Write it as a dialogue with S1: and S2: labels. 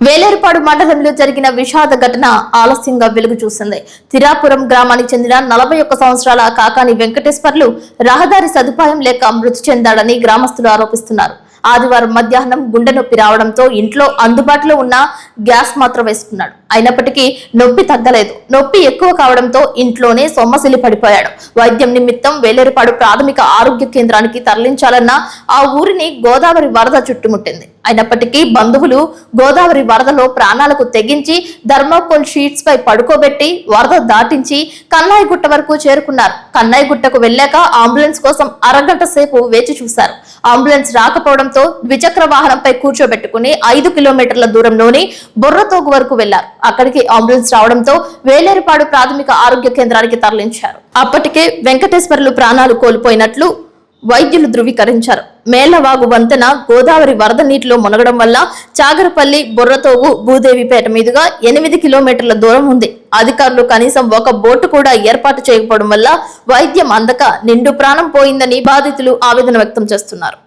S1: వేలేరుపాడు మండలంలో జరిగిన విషాద ఘటన ఆలస్యంగా వెలుగు చూసింది తిరాపురం గ్రామానికి చెందిన నలభై ఒక్క సంవత్సరాల కాకాని వెంకటేశ్వర్లు రహదారి సదుపాయం లేక మృతి చెందాడని గ్రామస్తులు ఆరోపిస్తున్నారు. ఆదివారం మధ్యాహ్నం గుండె నొప్పి రావడంతో ఇంట్లో అందుబాటులో ఉన్న గ్యాస్ మాత్రం వేసుకున్నాడు. అయినప్పటికీ నొప్పి తగ్గలేదు. నొప్పి ఎక్కువ కావడంతో ఇంట్లోనే సొమ్మసిల్లి పడిపోయాడు. వైద్యం నిమిత్తం వేలేరుపాడు ప్రాథమిక ఆరోగ్య కేంద్రానికి తరలించాలన్న ఆ ఊరిని గోదావరి వరద చుట్టుముట్టింది. అయినప్పటికీ బంధువులు గోదావరి వరదలో ప్రాణాలకు తెగించి ధర్మాకోల్ షీట్స్ పై పడుకోబెట్టి వరద దాటించి కన్నాయిగుట్ట వరకు చేరుకున్నారు. కన్నాయిగుట్టకు వెళ్ళాక అంబులెన్స్ కోసం అరగంట సేపు వేచి చూశారు. అంబులెన్స్ రాకపోవడంతో ద్విచక్ర వాహనంపై కూర్చోబెట్టుకుని ఐదు కిలోమీటర్ల దూరంలోని బొర్రతోగు వరకు వెళ్ళారు అక్కడికి అంబులెన్స్ రావడంతో వేలేరుపాడు ప్రాథమిక ఆరోగ్య కేంద్రానికి తరలించారు. అప్పటికే వెంకటేశ్వర్లు ప్రాణాలు కోల్పోయినట్లు వైద్యులు ధృవీకరించారు. మేళ్ళవాగు వంతెన గోదావరి వరద నీటిలో మునగడం వల్ల చాగరపల్లి బుర్రతోవు భూదేవిపేట మీదుగా ఎనిమిది కిలోమీటర్ల దూరం ఉంది. అధికారులు కనీసం ఒక బోటు కూడా ఏర్పాటు చేయకపోవడం వల్ల వైద్యం అందక నిండు ప్రాణం పోయిందని బాధితులు ఆవేదన వ్యక్తం చేస్తున్నారు.